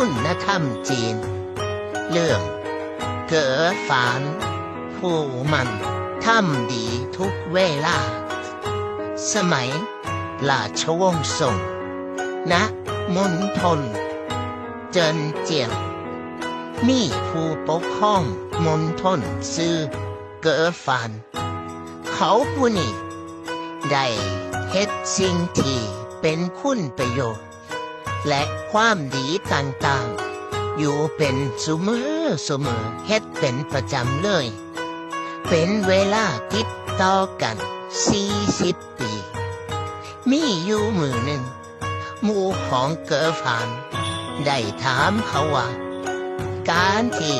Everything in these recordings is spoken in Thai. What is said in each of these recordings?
คุณธรรมจีน เรื่อง เก๋อฝานผู้มันทำดีทุกเวลา สมัยราชวงศ์ส่งนะมณฑลเจินเจียง มีผู้ปกครองมณฑลซื่อเก๋อฝาน เขาผู้นี้ได้เฮ็ดสิ่งที่เป็นคุณประโยชน์ และความดีต่างๆ อยู่เป็นสมือสมอเฮ็ดเป็นประจำเลย เป็นเวลาติดต่อกัน40ปี มีอยู่มือหนึ่งหมู่ของเกิฟาน ได้ถามเขาว่าการที่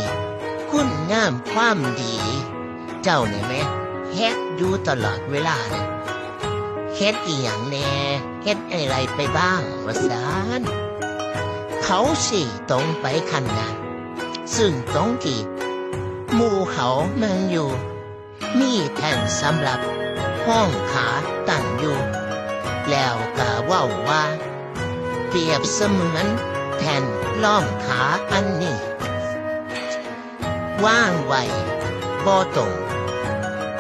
คุณงามความดี เจ้าเนี่ยแม่เฮ็ดอยู่ตลอดเวลาเนี่ย เฮ็ดอีหยังแน่เฮ็ดอะไรไปบ้างวะสานเขาสิตรงไปขันงานซึ่งตรงที่หมู่เขาเนั่งอยู่ มีแท่นสำหรับห้องขาตั้งอยู่ แล้วก็ว่าว่า เปรียบเสมือนแท่นล่อมขาอันนี้ ว่างไวบ่ตรง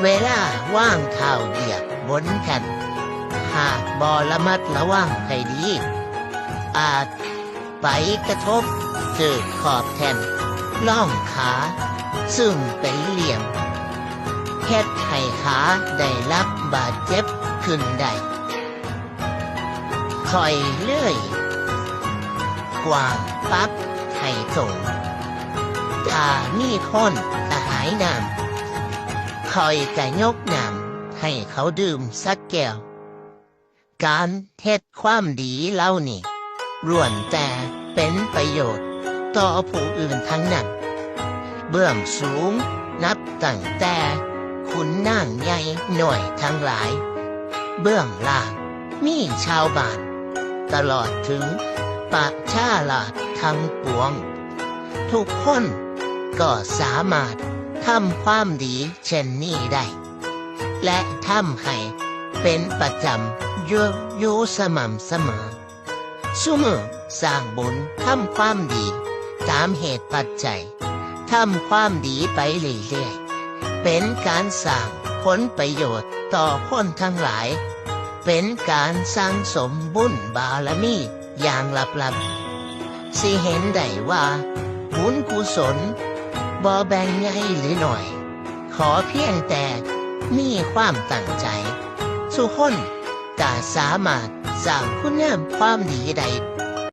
เวลาว่างข่าวเหยียบบนแผ่น หากบอระมัดระวังให้ดี อาจไปกระทบเกิดขอบแผ่นล่องขา ซึ่งเป็นเหลี่ยมเฮ็ดให้ขาได้รับบาดเจ็บขึ้นได้คอยเลื่อยกวางปั๊บให้ตรงถ้ามีคนตะหายน้ำคอยกะยกน้ำให้เขาดื่มสักแก้ว การเทศความดีเล่านี่ล้วนแต่เป็นประโยชน์ ต่อผู้อื่นทั้งนั้น เบื้องสูงนับตั้งแต่คุณนางใหญ่หน่อยทั้งหลาย เบื้องล่างมีชาวบ้าน ตลอดถึงปะชาลาดทั้งปวง ทุกคนก็สามารถทำความดีเช่นนี้ได้ และทำให้ เป็นประจำอยู่อยู่สม่ำเสมอสุมือสร้างบุญทำความดี ตามเหตุปัจจัยทำความดีไปเรื่อยๆเป็นการสร้างผลประโยชน์ต่อคนทั้งหลาย เป็นการสร้างสมบุญบารมีอย่างลับๆสิเห็นได้ว่า บุญกุศลบ่แบ่งใหญ่หรือหน่อย ขอเพียงแต่มีความตั้งใจ สุคนก็สามารถสร้างคุณงามความดีใด